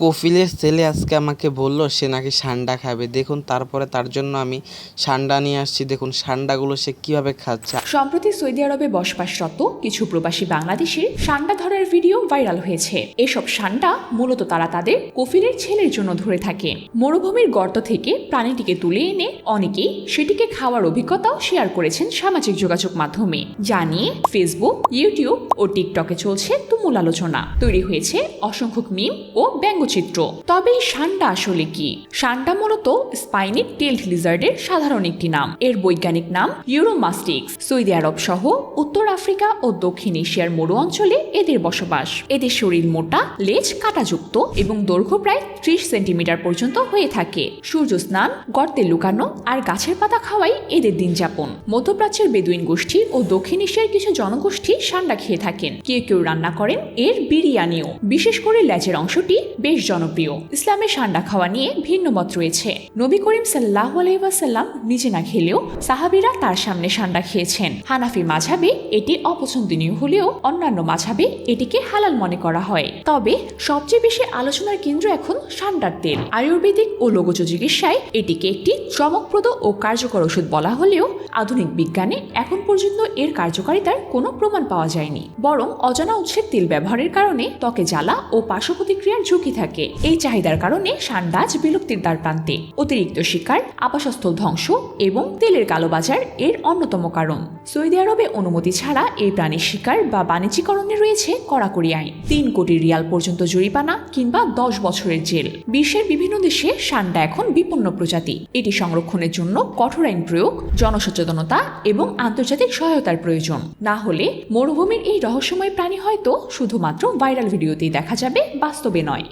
কফিলের ছেলে আজকে আমাকে বলল, সে নাকি সান্ডা খাবে। দেখুন, তারপরে তার জন্য আমি সান্ডা নিয়ে আসছি। দেখুন, সান্ডাগুলো সে কীভাবে খাচ্ছে। সম্প্রতি সৌদি আরবে বসবাসরত কিছু প্রবাসী বাংলাদেশের সান্ডা ধরার ভিডিও ভাইরাল হয়েছে। এসব সান্ডা মূলত তারা তাদের কফিলের ছেলের জন্য ধরে থাকে। মরুভূমির গর্ত থেকে প্রাণীটিকে তুলে এনে অনেকেই সেটিকে খাওয়ার অভিজ্ঞতাও শেয়ার করেছেন সামাজিক যোগাযোগ মাধ্যমে। যা নিয়ে ফেসবুক ইউটিউব ও টিকটকে চলছে তুমুল আলোচনা। তৈরি হয়েছে অসংখ্য মিম ও ব্যঙ্গচিত্র। তবে এই সান্ডা আসলে কি? সান্ডা মূলত স্পাইনিক টেলড লিজার্ডের সাধারণ একটি নাম। এর বৈজ্ঞানিক নাম ইউরোমাস্টিক্স। সৌদি আরব সহ উত্তর আফ্রিকা ও দক্ষিণ এশিয়ার মরু অঞ্চলে এদের বসবাস। এদের শরীর মোটা, লেজ কাঁটাযুক্ত এবং দৈর্ঘ্য প্রায় ত্রিশ সেন্টিমিটার পর্যন্ত হয়ে থাকে। সূর্য স্নান, গর্তে লুকানো আর গাছের পাতা খাওয়াই এদের দিন যাপন মধ্যপ্রাচ্যের বেদুইন গোষ্ঠী ও দক্ষিণ এশিয়ার কিছু জনগোষ্ঠী সান্ডা খেয়ে থাকেন। কেউ কেউ রান্না করেন এর বিরিয়ানিও। বিশেষ করে লেজের অংশটি বেশ জনপ্রিয়। ইসলামে সান্ডা খাওয়া নিয়ে ভিন্ন মত রয়েছে। নবী করিম সাল্লাহ আলাইসাল্লাম নিজে না খেলেও সাহাবিরা তার সামনে সান্ডা খেয়েছেন। হানাফি মাঝাবে এটি অপছন্দনীয় হলেও অন্যান্য মাঝাবে এটিকে হালাল মনে করা হয়। তবে সবচেয়ে বেশি আলোচনার কেন্দ্র এখন সান্ডার তেল। আয়ুর্বেদিক ও লোগজ চিকিৎসায় এটিকে একটি চমকপ্রদ ও কার্যকর ওষুধ বলা হলেও আধুনিক বিজ্ঞানে এখন পর্যন্ত এর কার্যকারিতার কোনো প্রমাণ পাওয়া যায়নি। বরং অজানা উৎসের তেল ব্যবহারের কারণে ত্বকে জ্বালা ও পার্শ্ব প্রতিক্রিয়ার ঝুঁকি থাকে। এই চাহিদার কারণে সান্ডাজ বিলুপ্তির দ্বার প্রান্তে। অতিরিক্ত শিকার, আবাসস্থল ধ্বংস এবং তেলের কালোবাজার এর অন্যতম কারণ। সৌদি আরবে অনুমতি ছাড়া এই প্রাণীর শিকার বা বাণিজ্যিকরণে রয়েছে কড়াকড়ি আইন। তিন কোটি রিয়াল পর্যন্ত জরিমানা কিংবা দশ বছরের জেল। বিশ্বের বিভিন্ন দেশে সান্ডা এখন বিপন্ন প্রজাতি। এটি সংরক্ষণের জন্য কঠোর আইন প্রয়োগ, জনসচেতনতা এবং আন্তর্জাতিক সহায়তার প্রয়োজন। না হলে মরুভূমির এই রহস্যময় প্রাণী হয়তো শুধুমাত্র ভাইরাল ভিডিওতেই দেখা যাবে বাস্তবে নয়।